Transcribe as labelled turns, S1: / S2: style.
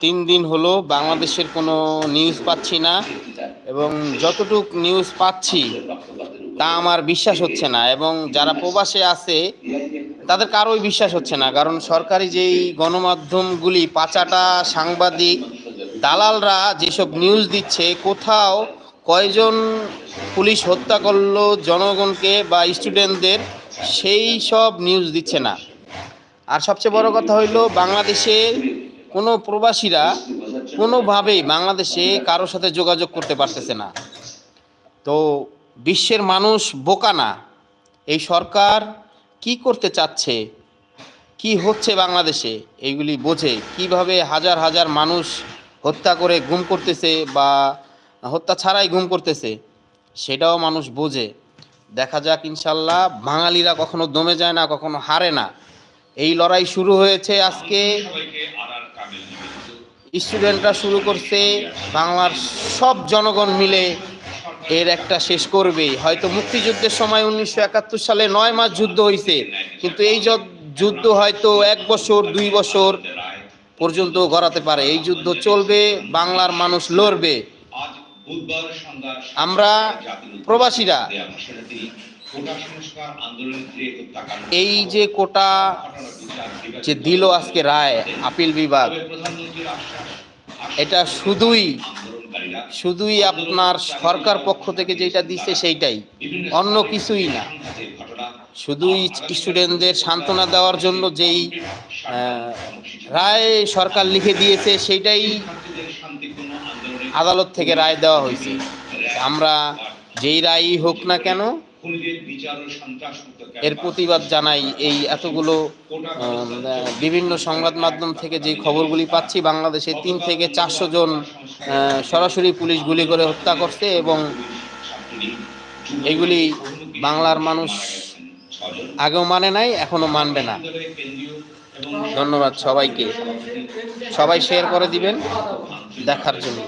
S1: তিন দিন হলো বাংলাদেশের কোনো নিউজ পাচ্ছি না এবং যতটুক নিউজ পাচ্ছি তা আমার বিশ্বাস হচ্ছে না এবং যারা প্রবাসে আছে, তাদের কারোই বিশ্বাস হচ্ছে না। কারণ সরকারি যেই গণমাধ্যমগুলি, পাচাটা, সাংবাদিক, দালালরা যেসব নিউজ দিচ্ছে, কোথাও কয়জন পুলিশ হত্যা করল জনগণকে বা স্টুডেন্টদের সেই সব নিউজ দিচ্ছে না। আর সবচেয়ে বড় কথা হইল, বাংলাদেশে কোনো প্রবাসীরা কোনোভাবেই বাংলাদেশে কারোর সাথে যোগাযোগ করতে পারতেছে না। তো বিশ্বের মানুষ বোকা না। এই সরকার কি করতে চাচ্ছে? কি হচ্ছে বাংলাদেশে? এইগুলি বোঝে। কীভাবে হাজার হাজার মানুষ হত্যা করে গুম করতেছে বা হত্যা ছাড়াই গুম করতেছে, সেটাও মানুষ বোঝে। দেখা যাক, ইনশাল্লাহ, বাঙালিরা কখনো দমে যায় না, কখনো হারে না। এই লড়াই শুরু হয়েছে আজকে। স্টুডেন্টরা শুরু করছে, বাংলার সব জনগণ মিলে এর একটা শেষ করবেই হয়তো মুক্তিযুদ্ধের সময় উনিশশো একাত্তর সালে নয় মাস যুদ্ধ হয়েছে কিন্তু এই যুদ্ধ হয়তো এক বছর, দুই বছর পর্যন্ত গড়াতে পারে। এই যুদ্ধ চলবে, বাংলার মানুষ লড়বে। আমরা প্রবাসীরা এই যে কোটা যে দিল আজকে রায়, আপিল বিভাগ। এটা শুধুই শুধুই আপনার সরকার পক্ষ থেকে যেটা দিচ্ছে সেইটাই, অন্য কিছুই না। শুধুই স্টুডেন্টদের সান্ত্বনা দেওয়ার জন্য যেই রায় সরকার লিখে দিয়েছে সেইটাই আদালত থেকে রায় দেওয়া হয়েছে। আমরা যেই রায়ই হোক না কেন এর প্রতিবাদ জানাই এই এতগুলো বিভিন্ন সংবাদ মাধ্যম থেকে যে খবরগুলি পাচ্ছি বাংলাদেশে তিন থেকে চারশো জন সরাসরি পুলিশ গুলি করে হত্যা করছে এবং এগুলি বাংলার মানুষ আগেও মানে নাই এখনও মানবে না। ধন্যবাদ সবাইকে। সবাই শেয়ার করে দিবেন। দেখার জন্য।